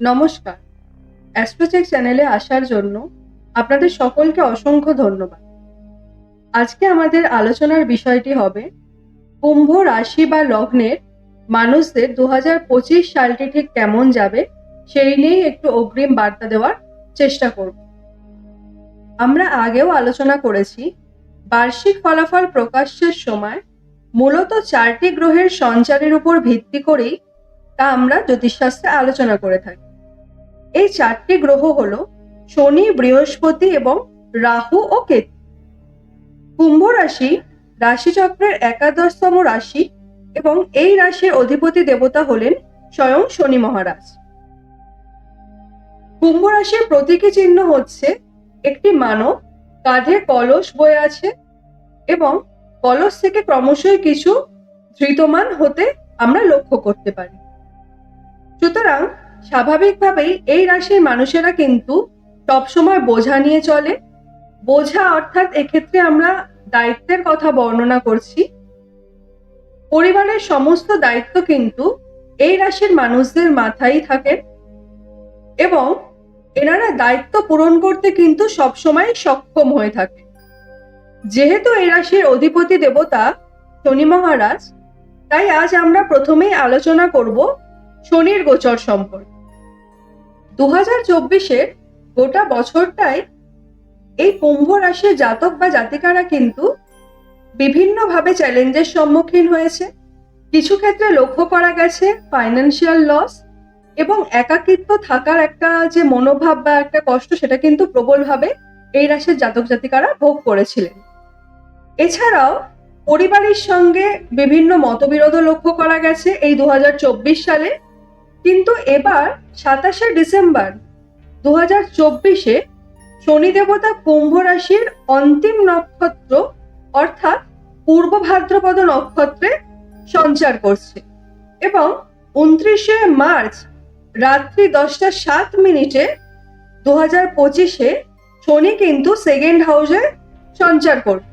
নমস্কার। অ্যাস্ট্রোচেক চ্যানেলে আসার জন্য আপনাদের সকলকে অসংখ্য ধন্যবাদ। আজকে আমাদের আলোচনার বিষয়টি হবে, কুম্ভ রাশি বা লগ্নের মানুষদের দু সালটি ঠিক কেমন যাবে সেই নিয়েই একটু অগ্রিম বার্তা দেওয়ার চেষ্টা করব। আমরা আগেও আলোচনা করেছি, বার্ষিক ফলাফল প্রকাশের সময় মূলত চারটি গ্রহের সঞ্চারের উপর ভিত্তি করেই তা আমরা জ্যোতিষশাস্ত্রে আলোচনা করে থাকি। এই চারটি গ্রহ হল শনি, বৃহস্পতি এবং রাহু ও কেতু। কুম্ভ রাশি রাশিচক্রের একাদশতম রাশি এবং এই রাশির অধিপতি দেবতা হলেন স্বয়ং শনি মহারাজ। কুম্ভ রাশির প্রতীকী চিহ্ন হচ্ছে একটি মানব, কাঁধে কলস বয়ে আছে এবং কলস থেকে ক্রমশই কিছু ধৃতমান হতে আমরা লক্ষ্য করতে পারি। সুতরাং স্বাভাবিকভাবেই এই রাশির মানুষেরা কিন্তু সবসময় বোঝা নিয়ে চলে। বোঝা অর্থাৎ এক্ষেত্রে আমরা দায়িত্বের কথা বর্ণনা করছি। পরিবারের সমস্ত দায়িত্ব কিন্তু এই রাশির মানুষদের মাথায় থাকে এবং এনারা দায়িত্ব পূরণ করতে কিন্তু সবসময় সক্ষম হয়ে থাকে। যেহেতু এই রাশির অধিপতি দেবতা শনি মহারাজ, তাই আজ আমরা প্রথমেই আলোচনা করব শনির গোচর সম্পর্কে। দু হাজার চব্বিশের গোটা বছরটাই এই কুম্ভ রাশির জাতক বা জাতিকারা কিন্তু বিভিন্নভাবে চ্যালেঞ্জের সম্মুখীন হয়েছে। কিছু ক্ষেত্রে লক্ষ্য করা গেছে ফাইন্যান্সিয়াল লস এবং একাকিত্ব থাকার একটা যে মনোভাব বা একটা কষ্ট, সেটা কিন্তু প্রবলভাবে এই রাশির জাতক জাতিকারা ভোগ করেছিলেন। এছাড়াও পরিবারের সঙ্গে বিভিন্ন মতবিরোধ লক্ষ্য করা গেছে। এই দু হাজার চব্বিশ সালে কিন্তু এবার সাতাশে ডিসেম্বর দু হাজার চব্বিশে শনি দেবতা কুম্ভ রাশির অন্তিম নক্ষত্র অর্থাৎ পূর্ব ভাদ্রপদ নক্ষত্রে সঞ্চার করছে এবং উনত্রিশে মার্চ রাত্রি দশটা সাত মিনিটে দু হাজার পঁচিশে শনি কিন্তু সেকেন্ড হাউসে সঞ্চার করবে।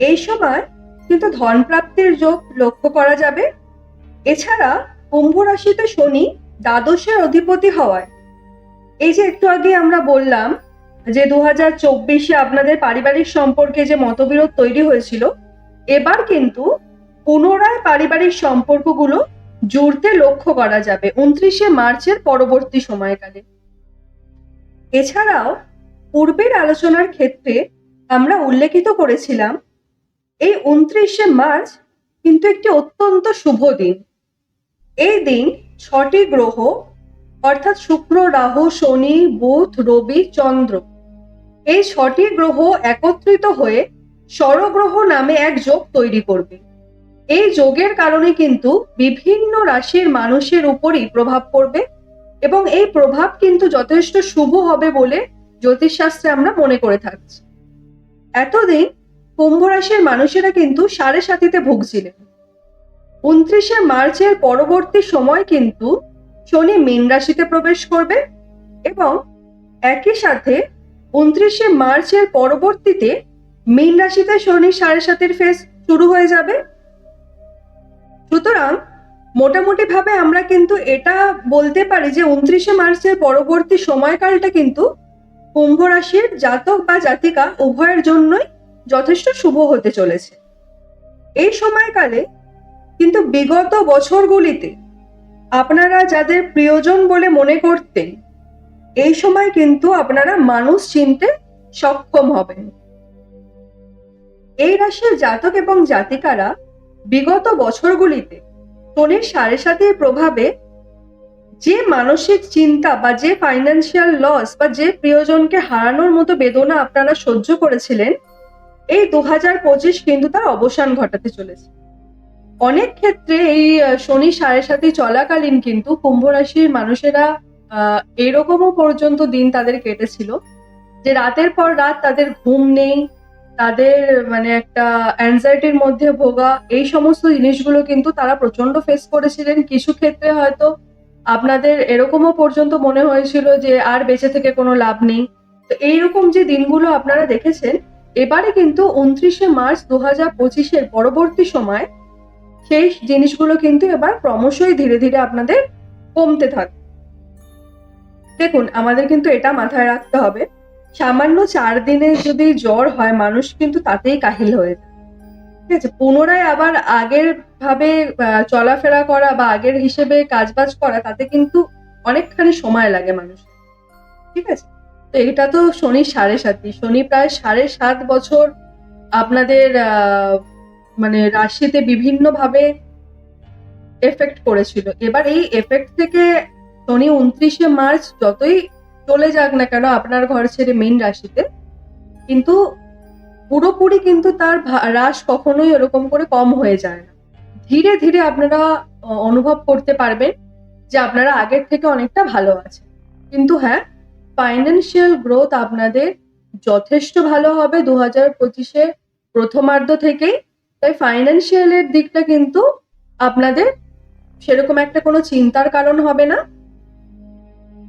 এই সময় কিন্তু ধনপ্রাপ্তির যোগ লক্ষ্য করা যাবে। এছাড়া কুম্ভ রাশিতে শনি দ্বাদশের অধিপতি হওয়ায়। এই যে একটু আগে আমরা বললাম যে দু হাজার চব্বিশে আপনাদের পারিবারিক সম্পর্কে যে মতবিরোধ তৈরি হয়েছিল, এবার কিন্তু পুনরায় পারিবারিক সম্পর্কগুলো জুড়তে লক্ষ্য করা যাবে উনত্রিশে মার্চের পরবর্তী সময়কালে। এছাড়াও পূর্বের আলোচনার ক্ষেত্রে আমরা উল্লেখিত করেছিলাম, এই উনত্রিশে মার্চ কিন্তু একটি অত্যন্ত শুভ দিন। এই দিন ছটি গ্রহ, অর্থাৎ শুক্র, রাহু, শনি, বুধ, রবি, চন্দ্র, এই ছটি গ্রহ একত্রিত হয়ে স্বরগ্রহ নামে এক যোগ তৈরি করবে। এই যোগের কারণে কিন্তু বিভিন্ন রাশির মানুষের উপরই প্রভাব পড়বে এবং এই প্রভাব কিন্তু যথেষ্ট শুভ হবে বলে জ্যোতিষশাস্ত্রে আমরা মনে করে থাকছি। এতদিন কুম্ভ রাশির মানুষেরা কিন্তু সাড়ে সাতিতে ভুগছিলেন। উনত্রিশে মার্চের পরবর্তী সময় কিন্তু শনি মীন রাশিতে প্রবেশ করবে এবং একই সাথে উনত্রিশে মার্চের পরবর্তীতে মীন রাশিতে শনি সাড়ে সাতের ফেস শুরু হয়ে যাবে। সুতরাং মোটামুটি ভাবে আমরা কিন্তু এটা বলতে পারি যে উনত্রিশে মার্চের পরবর্তী সময়কালটা কিন্তু কুম্ভ রাশির জাতক বা জাতিকা উভয়ের জন্যই যথেষ্ট শুভ হতে চলেছে। এই সময়কালে কিন্তু বিগত বছরগুলিতে আপনারা যাদের প্রিয়জন বলে মনে করতেন, এই সময় কিন্তু আপনারা মানুষ চিনতে সক্ষম হবেন। এই রাশির জাতক এবং জাতিকারা বিগত বছরগুলিতে শনির সাড়ে সাতের প্রভাবে যে মানসিক চিন্তা বা যে ফাইন্যান্সিয়াল লস বা যে প্রিয়জনকে হারানোর মতো বেদনা আপনারা সহ্য করেছিলেন, এই দু হাজার পঁচিশ কিন্তু তার অবসান ঘটাতে চলেছে। অনেক ক্ষেত্রে এই শনি সাড়ে সাথে চলাকালীন কিন্তু কুম্ভ রাশির মানুষেরা এরকমও পর্যন্ত দিন তাদের কেটেছিল যে রাতের পর রাত তাদের ঘুম নেই, তাদের মানে একটা অ্যাংজাইটির মধ্যে ভোগা, এই সমস্ত জিনিসগুলো কিন্তু তারা প্রচণ্ড ফেস করেছিলেন। কিছু ক্ষেত্রে হয়তো আপনাদের এরকমও পর্যন্ত মনে হয়েছিল যে আর বেঁচে থেকে কোনো লাভ নেই। তো এইরকম যে দিনগুলো আপনারা দেখেছেন, এবারে কিন্তু উনত্রিশে মার্চ দু হাজার পঁচিশের পরবর্তী সময় সেই জিনিসগুলো কিন্তু এবার ক্রমশই ধীরে ধীরে আপনাদের কমতে থাকবে দেখুন, আমাদের কিন্তু এটা মাথায় রাখতে হবে। সামান্য চার দিনে যদি জ্বর হয়, মানুষ কিন্তু তাতেই কাহিল হয়ে ঠিক আছে, পুনরায় আবার আগের ভাবে চলাফেরা করা বা আগের হিসেবে কাজবাজ করা, তাতে কিন্তু অনেকখানি সময় লাগে মানুষ ঠিক আছে? তো এটা তো শনি সাড়ে সাতই। শনি প্রায় সাড়ে সাত বছর আপনাদের মানে রাশিতে বিভিন্ন ভাবে এফেক্ট করেছিল। এবার এই এফেক্ট থেকে শনি উনত্রিশে মার্চ যতই চলে যাক না কেন, আপনার ঘর ছেড়ে মেন রাশিতে, কিন্তু পুরোপুরি কিন্তু তার হ্রাস কখনোই এরকম করে কম হয়ে যায় না। ধীরে ধীরে আপনারা অনুভব করতে পারবেন যে আপনারা আগের থেকে অনেকটা ভালো আছে কিন্তু হ্যাঁ ফাইন্যান্সিয়াল গ্রোথ আপনাদের যথেষ্ট ভালো হবে। দু হাজার পঁচিশে প্রথমার্ধ থেকেই তাই ফাইন্যান্সিয়ালের দিকটা কিন্তু আপনাদের সেরকম একটা কোনো চিন্তার কারণ হবে না।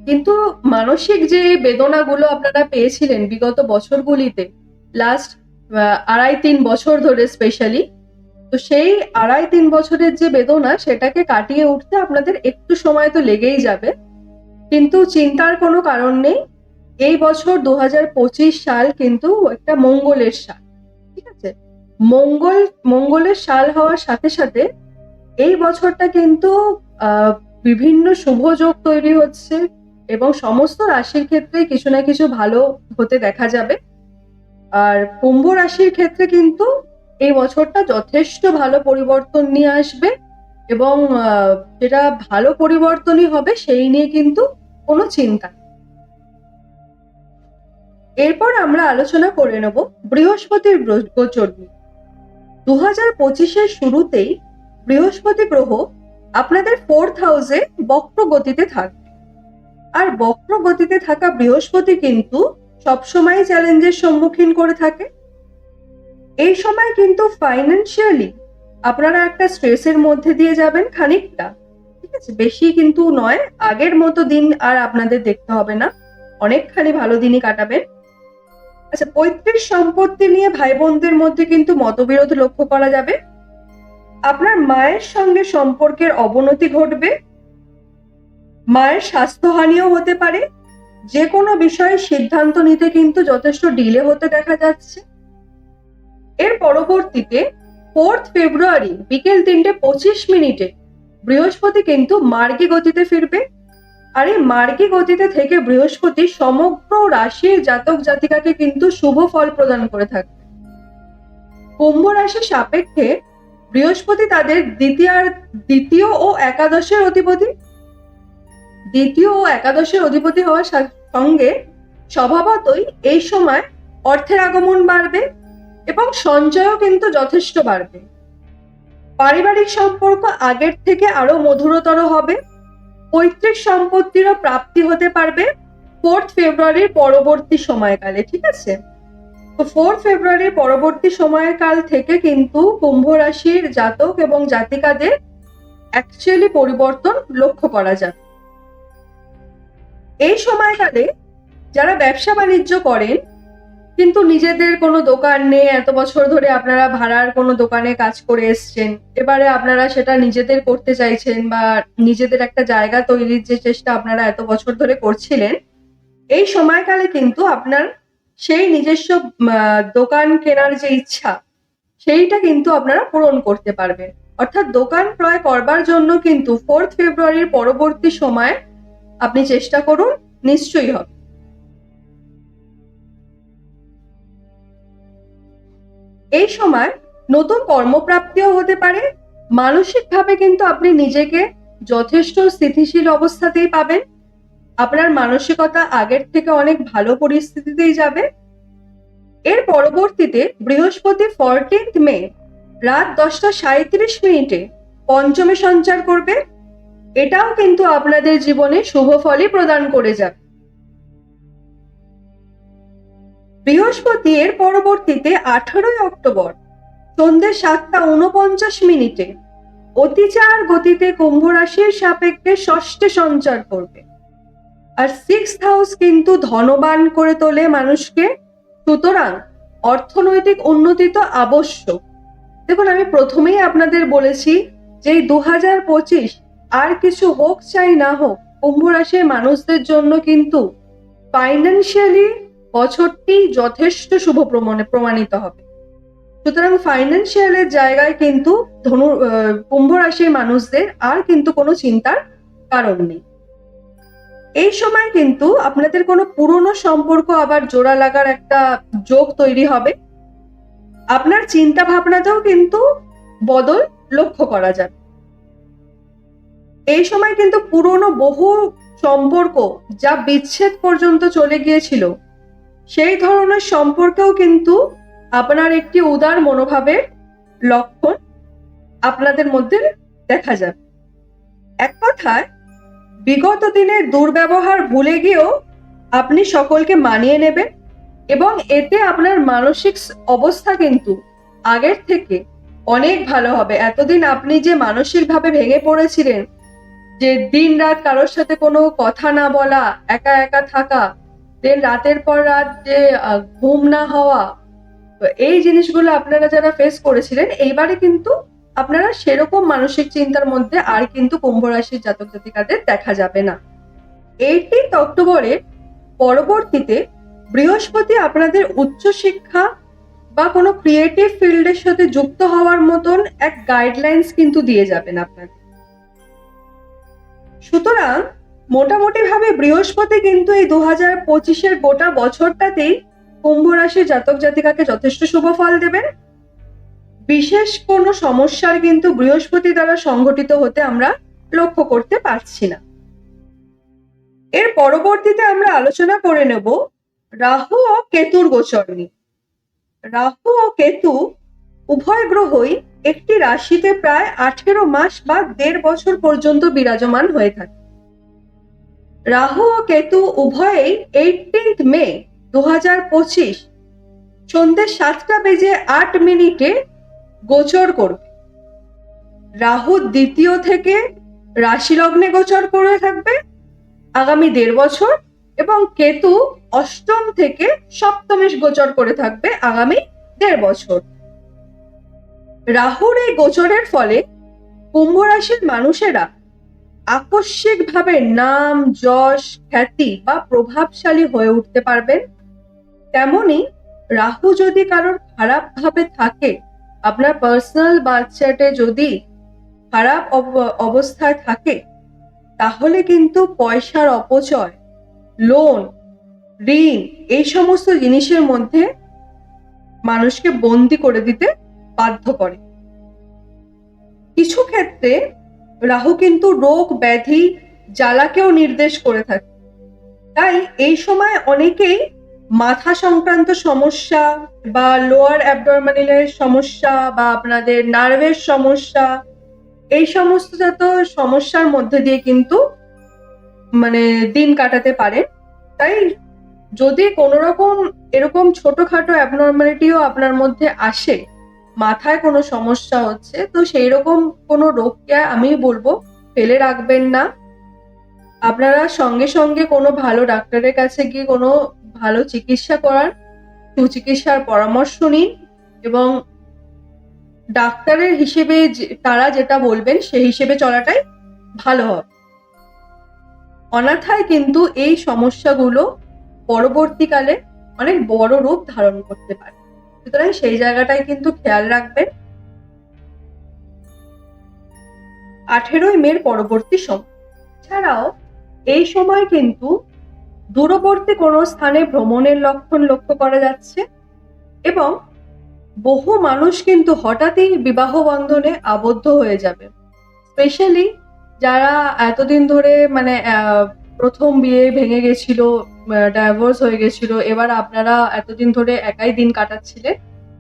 কিন্তু মানসিক যে বেদনাগুলো আপনারা পেয়েছিলেন বিগত বছরগুলিতে লাস্ট আড়াই তিন বছর ধরে স্পেশালি তো সেই আড়াই তিন বছরের যে বেদনা সেটাকে কাটিয়ে উঠতে আপনাদের একটু সময় তো লেগেই যাবে। কিন্তু চিন্তার কোনো কারণ নেই। এই বছর দু হাজার পঁচিশ সাল কিন্তু একটা মঙ্গলের সাল। মঙ্গল, মঙ্গলের সাল হওয়ার সাথে সাথে এই বছরটা কিন্তু বিভিন্ন শুভ যোগ তৈরি হচ্ছে এবং সমস্ত রাশির ক্ষেত্রে কিছু না কিছু ভালো হতে দেখা যাবে। আর কুম্ভ রাশির ক্ষেত্রে কিন্তু এই বছরটা যথেষ্ট ভালো পরিবর্তন নিয়ে আসবে এবং যেটা ভালো পরিবর্তনই হবে সেই নিয়ে কিন্তু কোনো চিন্তা এরপর আমরা আলোচনা করে নেব বৃহস্পতির গোচর নিয়ে। দু হাজার পঁচিশের শুরুতেই বৃহস্পতি গ্রহ আপনাদের ফোর্থ হাউসে বক্র গতিতে থাকবে আর বক্র গতিতে থাকা বৃহস্পতি কিন্তু সবসময় চ্যালেঞ্জের সম্মুখীন করে থাকে। এই সময় কিন্তু ফাইন্যান্সিয়ালি আপনারা একটা স্ট্রেসের মধ্যে দিয়ে যাবেন খানিকটা। ঠিক আছে? বেশি কিন্তু নয়, আগের মতো দিন আর আপনাদের দেখতে হবে না। অনেকখানি ভালো দিনই কাটাবেন। আচ্ছা পৈতৃক সম্পত্তি নিয়ে ভাই বোনদের মধ্যে কিন্তু মতবিরোধ লক্ষ্য করা যাবে? আপনার মায়ের সঙ্গে সম্পর্কের অবনতি ঘটবে? মায়ের স্বাস্থ্যহানিও হতে পারে? যে কোনো বিষয়ে সিদ্ধান্ত নিতে কিন্তু যথেষ্ট ডিলে হতে দেখা যাচ্ছে। এর পরবর্তীতে ফোর্থ ফেব্রুয়ারি বিকেল তিনটে পঁচিশ মিনিটে বৃহস্পতি কিন্তু মার্গী গতিতে ফিরবে। আর এই মার্গী গতিতে থেকে বৃহস্পতি সমগ্র রাশির জাতক জাতিকাকে কিন্তু শুভ ফল প্রদান করে থাকবে কুম্ভ রাশি সাপেক্ষে বৃহস্পতি তাদের দ্বিতীয় দ্বিতীয় ও একাদশের অধিপতি। দ্বিতীয় ও একাদশের অধিপতি হওয়ার সঙ্গে স্বভাবতই এই সময় অর্থের আগমন বাড়বে এবং সঞ্চয়ও কিন্তু যথেষ্ট বাড়বে। পারিবারিক সম্পর্ক আগের থেকে আরও মধুরতর হবে। পৈতৃক সম্পত্তিরও প্রাপ্তি হতে পারবে। ফোর্থ ফেব্রুয়ারির পরবর্তী সময়কালে, ঠিক আছে? তো ফোর্থ ফেব্রুয়ারির পরবর্তী সময়কাল থেকে কিন্তু কুম্ভ রাশির জাতক এবং জাতিকাদের অ্যাকচুয়ালি পরিবর্তন লক্ষ্য করা যাবে। এই সময়কালে যারা ব্যবসা বাণিজ্য করেন কিন্তু নিজেদের কোনো দোকান নেই, এত বছর ধরে আপনারা ভাড়ার কোনো দোকানে কাজ করে এসছেন। এবারে আপনারা সেটা নিজেদের করতে চাইছেন বা নিজেদের একটা জায়গা তৈরির যে চেষ্টা আপনারা এত বছর ধরে করছিলেন, এই সময়কালে কিন্তু আপনার সেই নিজস্ব দোকান কেনার যে ইচ্ছা, সেইটা কিন্তু আপনারা পূরণ করতে পারবেন। অর্থাৎ দোকান ক্রয় করবার জন্য কিন্তু ফোর্থ ফেব্রুয়ারির পরবর্তী সময় আপনি চেষ্টা করুন, নিশ্চয়ই হবে। এই সময় নতুন কর্মপ্রাপ্তিও হতে পারে। মানসিকভাবে কিন্তু আপনি নিজেকে যথেষ্ট স্থিতিশীল অবস্থাতেই পাবেন। আপনার মানসিকতা আগের থেকে অনেক ভালো পরিস্থিতিতেই যাবে। এর পরবর্তীতে বৃহস্পতি ফোরটিন্থ মে রাত দশটা সাঁত্রিশ মিনিটে পঞ্চমে সঞ্চার করবে। এটাও কিন্তু আপনাদের জীবনে শুভ ফলই প্রদান করে যাবে। বৃহস্পতি এর পরবর্তীতে আঠারোই অক্টোবর সন্ধ্যে সাতটা উনপঞ্চাশ মিনিটে অতিচার গতিতে কুম্ভ রাশির সাপেক্ষে ষষ্ঠে সঞ্চার করবে। আর সিক্স হাউস কিন্তু ধনবান করে তোলে মানুষকে। সুতরাং অর্থনৈতিক উন্নতি তো আবশ্যক। দেখুন, আমি প্রথমেই আপনাদের বলেছি যে দু পঁচিশ আর কিছু হোক চাই না হোক, কুম্ভ রাশির মানুষদের জন্য কিন্তু ফাইন্যান্সিয়ালি বছরটি যথেষ্ট শুভ প্রমাণে প্রমাণিত হবে। সুতরাং ফাইন্যান্সিয়ালের জায়গায় কিন্তু ধনু কুম্ভ রাশির মানুষদের আর কিন্তু কোনো চিন্তার কারণ নেই। এই সময় কিন্তু আপনাদের কোনো পুরনো সম্পর্ক আবার জোড়া লাগার একটা যোগ তৈরি হবে। আপনার চিন্তা ভাবনাতেও কিন্তু বদল লক্ষ্য করা যাবে। এই সময় কিন্তু পুরনো বহু সম্পর্ক যা বিচ্ছেদ পর্যন্ত চলে গিয়েছিল সেই ধরনের সম্পর্কেও কিন্তু আপনার একটি উদার মনোভাবের লক্ষণ আপনাদের মধ্যে দেখা যাবে। এক কথায়, বিগত দিনের দুর্ব্যবহার ভুলে গিয়েও আপনি সকলকে মানিয়ে নেবেন এবং এতে আপনার মানসিক অবস্থা কিন্তু আগের থেকে অনেক ভালো হবে। এতদিন আপনি যে মানসিকভাবে ভেঙে পড়েছিলেন, যে দিন রাত কারোর সাথে কোনো কথা না বলা, একা একা থাকা দেন রাতের পর রাত যে ঘুম না হওয়া এই জিনিসগুলো আপনারা যারা ফেস করেছিলেন, এইবারে কিন্তু আপনারা সেরকম মানসিক চিন্তার মধ্যে আর কিন্তু কুম্ভ রাশির জাতক জাতিকাদের দেখা যাবে না। এইটিন্থ অক্টোবরের পরবর্তীতে বৃহস্পতি আপনাদের উচ্চশিক্ষা বা কোনো ক্রিয়েটিভ ফিল্ডের সাথে যুক্ত হওয়ার মতন এক গাইডলাইন্স কিন্তু দিয়ে যাবেন আপনাকে সুতরাং মোটামুটি ভাবে বৃহস্পতি কিন্তু এই দু হাজার পঁচিশের গোটা বছরটাতেই কুম্ভ রাশির জাতক জাতিকাকে যথেষ্ট শুভ ফল দেবেন। বিশেষ কোনো সমস্যার কিন্তু বৃহস্পতি দ্বারা সংঘটিত হতে আমরা লক্ষ্য করতে পারছি না। এর পরবর্তীতে আমরা আলোচনা করে নেব রাহু ও কেতুর গোচর নিয়ে। রাহু ও কেতু উভয় গ্রহই একটি রাশিতে প্রায় আঠেরো মাস বা দেড় বছর পর্যন্ত বিরাজমান হয়ে থাকে। রাহু ও কেতু উভয়েই এইটিন্থ মে দু হাজার পঁচিশ সন্ধ্যে সাতটা বেজে আট মিনিটে গোচর করবে। রাহু দ্বিতীয় থেকে রাশি লগ্নে গোচর করে থাকবে। আগামী দেড় বছর এবং কেতু অষ্টম থেকে সপ্তমেশ গোচর করে থাকবে আগামী দেড় বছর। রাহুর এই গোচরের ফলে কুম্ভ রাশির মানুষেরা আকস্মিকভাবে নাম, যশ, খ্যাতি বা প্রভাবশালী হয়ে উঠতে পারবেন। তেমনি রাহু যদি কারোর খারাপ ভাবে থাকে, আপনার পার্সোনাল বাচ্চাটে যদি খারাপ অবস্থায় থাকে, তাহলে কিন্তু পয়সার অপচয় লোন ঋণ এই সমস্ত জিনিসের মধ্যে মানুষকে বন্দি করে দিতে বাধ্য করে। কিছু ক্ষেত্রে রাহু কিন্তু রোগ ব্যাধি জ্বালাকেও নির্দেশ করে থাকে। তাই এই সময় অনেকেই মাথা সংক্রান্ত সমস্যা বা লোয়ার অ্যাবডরমানিলের সমস্যা বা আপনাদের নার্ভের সমস্যা, এই সমস্ত যত সমস্যার মধ্যে দিয়ে কিন্তু মানে দিন কাটাতে পারে। তাই যদি কোনো রকম এরকম ছোটখাটো অ্যাবনর্মালিটিও আপনার মধ্যে আসে মাথায় কোনো সমস্যা হচ্ছে, তো সেই রকম কোনো রোগকে আমি বলব ফেলে রাখবেন না। আপনারা সঙ্গে সঙ্গে কোনো ভালো ডাক্তারের কাছে গিয়ে কোনো ভালো চিকিৎসা করার সুচিকিৎসার পরামর্শ নিন এবং ডাক্তারের হিসেবে তারা যেটা বলবেন সেই হিসেবে চলাটাই ভালো হবে। অনাথায় কিন্তু এই সমস্যাগুলো পরবর্তীকালে অনেক বড় রূপ ধারণ করতে পারে। সুতরাং সেই জায়গাটায় কিন্তু খেয়াল রাখবেন আঠেরোই মের পরবর্তী সময়। ছাড়াও এই সময় কিন্তু দূরবর্তী কোনো স্থানে ভ্রমণের লক্ষণ লক্ষ্য করা যাচ্ছে এবং বহু মানুষ কিন্তু হঠাৎই বিবাহ বন্ধনে আবদ্ধ হয়ে যাবে। স্পেশালি যারা এতদিন ধরে মানে প্রথম বিয়ে ভেঙে গেছিল ডাইভোর্স হয়ে গেছিল। এবার আপনারা এতদিন ধরে একাই দিন কাটাচ্ছিলেন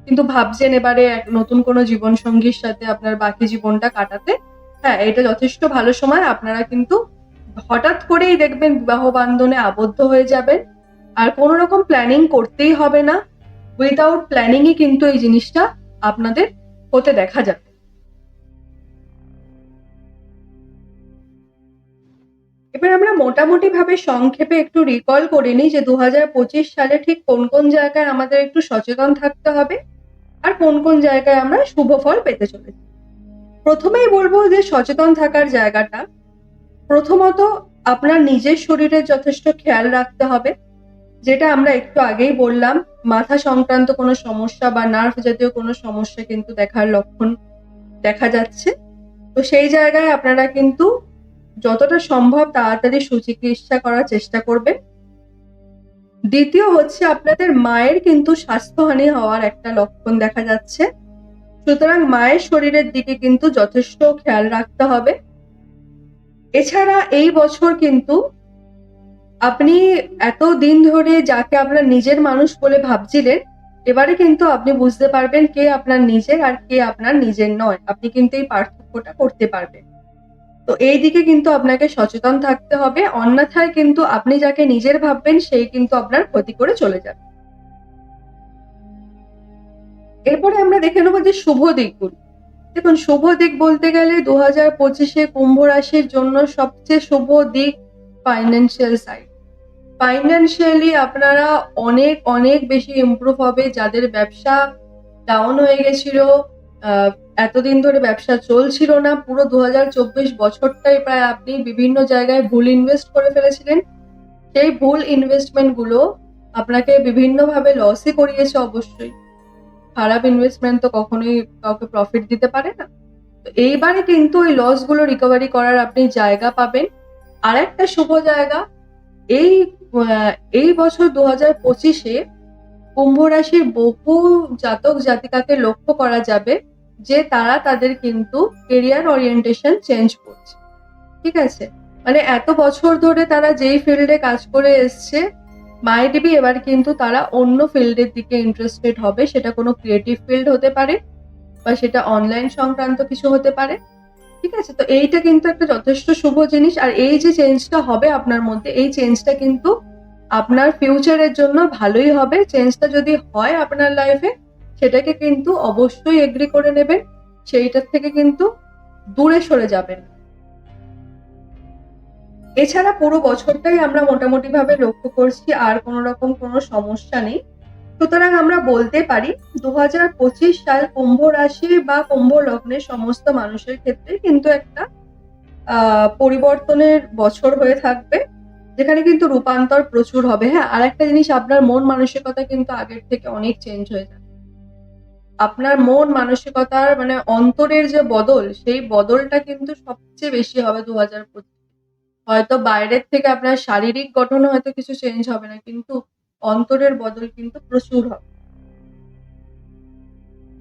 কিন্তু ভাবছেন এবারে নতুন কোনো জীবন সঙ্গীর সাথে আপনার বাকি জীবনটা কাটাতে। হ্যাঁ এটা যথেষ্ট ভালো সময়। আপনারা কিন্তু হঠাৎ করেই দেখবেন বিবাহ বান্ধনে আবদ্ধ হয়ে যাবেন। আর কোনো রকম প্ল্যানিং করতেই হবে না। উইদাউট প্ল্যানিংই কিন্তু এই জিনিসটা আপনাদের হতে দেখা যাবে। এবার আমরা মোটামুটি ভাবে সংক্ষেপে একটু রিকল করে নিই যে দু সালে ঠিক কোন কোন জায়গায় আমাদের একটু সচেতন থাকতে হবে আর কোন কোন জায়গায় আমরা শুভ ফল পেতে চলেছি। প্রথমেই বলব যে সচেতন থাকার জায়গাটা, প্রথমত আপনার নিজের শরীরের যথেষ্ট খেয়াল রাখতে হবে, যেটা আমরা একটু আগেই বললাম, মাথা সংক্রান্ত কোনো সমস্যা বা নার্ভ জাতীয় কোনো সমস্যা কিন্তু দেখার লক্ষণ দেখা যাচ্ছে। তো সেই জায়গায় আপনারা কিন্তু যতটা সম্ভব তাড়াতাড়ি সুচিকিৎসা করার চেষ্টা করবেন। দ্বিতীয় হচ্ছে আপনাদের মায়ের কিন্তু স্বাস্থ্যহানি হওয়ার একটা লক্ষণ দেখা যাচ্ছে। সুতরাং মায়ের শরীরের দিকে কিন্তু যথেষ্ট খেয়াল রাখতে হবে। এছাড়া এই বছর কিন্তু আপনি এত দিন ধরে যাকে আপনার নিজের মানুষ বলে ভাবছিলেন, এবারে কিন্তু আপনি বুঝতে পারবেন কে আপনার নিজের আর কে আপনার নিজের নয়। আপনি কিন্তু এই পার্থক্যটা করতে পারবেন। তো এই দিকে কিন্তু আপনাকে সচেতন থাকতে হবে। অন্যথায় কিন্তু আপনি যাকে নিজের ভাববেন সেই কিন্তু আপনার ক্ষতি করে চলে যাবে। এরপরে আমরা দেখে নেব যে শুভ দিকগুলো। দেখুন, শুভ দিক বলতে গেলে দু হাজার পঁচিশে কুম্ভ রাশির জন্য সবচেয়ে শুভ দিক ফাইন্যান্সিয়াল সাইড ফাইন্যান্সিয়ালি আপনারা অনেক অনেক বেশি ইমপ্রুভ হবে। যাদের ব্যবসা ডাউন হয়ে গেছিল এতদিন ধরে ব্যবসা চলছিল না, পুরো দু বছরটাই প্রায় আপনি বিভিন্ন জায়গায় ভুল ইনভেস্ট করে ফেলেছিলেন। সেই ভুল ইনভেস্টমেন্টগুলো আপনাকে বিভিন্নভাবে লসই করিয়েছে অবশ্যই। খারাপ ইনভেস্টমেন্ট তো কখনোই কাউকে প্রফিট দিতে পারে না। তো এইবারে কিন্তু ওই লসগুলো রিকভারি করার আপনি জায়গা পাবেন। আর একটা শুভ জায়গা, এই এই বছর দু হাজার পঁচিশে কুম্ভ রাশির বহু জাতক জাতিকাকে লক্ষ্য করা যাবে। যে তারা তাদের কিন্তু কেরিয়ার ওরিয়েন্টেশন চেঞ্জ করছে। ঠিক আছে? মানে এত বছর ধরে তারা যেই ফিল্ডে কাজ করে এসছে মাইট বি এবার কিন্তু তারা অন্য ফিল্ডের দিকে ইন্টারেস্টেড হবে, সেটা কোনো ক্রিয়েটিভ ফিল্ড হতে পারে বা সেটা অনলাইন সংক্রান্ত কিছু হতে পারে। ঠিক আছে? তো এইটা কিন্তু একটা যথেষ্ট শুভ জিনিস, আর এই যে চেঞ্জটা হবে আপনার মধ্যে, এই চেঞ্জটা কিন্তু আপনার ফিউচারের জন্য ভালোই হবে। চেঞ্জটা যদি হয় আপনার লাইফে সেটাকে কিন্তু অবশ্যই এগ্রি করে নেবেন, সেইটার থেকে কিন্তু দূরে সরে যাবেন। এছাড়া পুরো বছরটাই আমরা মোটামুটি ভাবে লক্ষ্য করছি, আর কোনো রকম কোনো সমস্যা নেই। সুতরাং আমরা বলতে পারি দু সাল কুম্ভ রাশি বা কুম্ভ লগ্নের সমস্ত মানুষের ক্ষেত্রে কিন্তু একটা পরিবর্তনের বছর হয়ে থাকবে, যেখানে কিন্তু রূপান্তর প্রচুর হবে। হ্যাঁ আর একটা জিনিস, আপনার মন মানসিকতা কিন্তু আগের থেকে অনেক চেঞ্জ হয়ে যাবে। আপনার মন, মানসিকতার মানে অন্তরের যে বদল, সেই বদলটা কিন্তু সবচেয়ে বেশি হবে দু হাজার পঁচিশ। হয়তো বাইরের থেকে আপনার শারীরিক গঠন হয়তো কিছু চেঞ্জ হবে না, কিন্তু অন্তরের বদল কিন্তু প্রচুর হবে।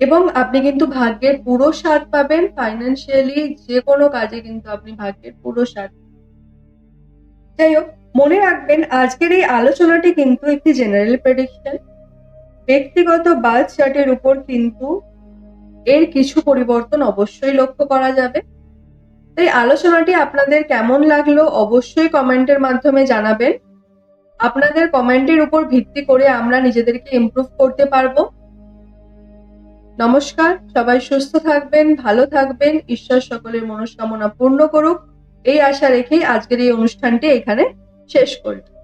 এবং আপনি কিন্তু ভাগ্যের পুরো স্বাদ পাবেন ফাইন্যান্সিয়ালি যে কোনো কাজে কিন্তু আপনি ভাগ্যের পুরো স্বাদ। যাই হোক, মনে রাখবেন, আজকের এই আলোচনাটি কিন্তু একটি জেনারেল প্রেডিকশন ব্যক্তিগত বার্থ চার্টের উপর কিন্তু এর কিছু পরিবর্তন অবশ্যই লক্ষ্য করা যাবে। এই আলোচনাটি আপনাদের কেমন লাগল অবশ্যই কমেন্টের মাধ্যমে জানাবেন। আপনাদের কমেন্টের উপর ভিত্তি করে আমরা নিজেদেরকে ইমপ্রুভ করতে পারব। নমস্কার, সবাই সুস্থ থাকবেন, ভালো থাকবেন, ঈশ্বর সকলের মনস্কামনা পূর্ণ করুক। এই আশা রেখেই আজকের এই অনুষ্ঠানটি এখানে শেষ করলাম।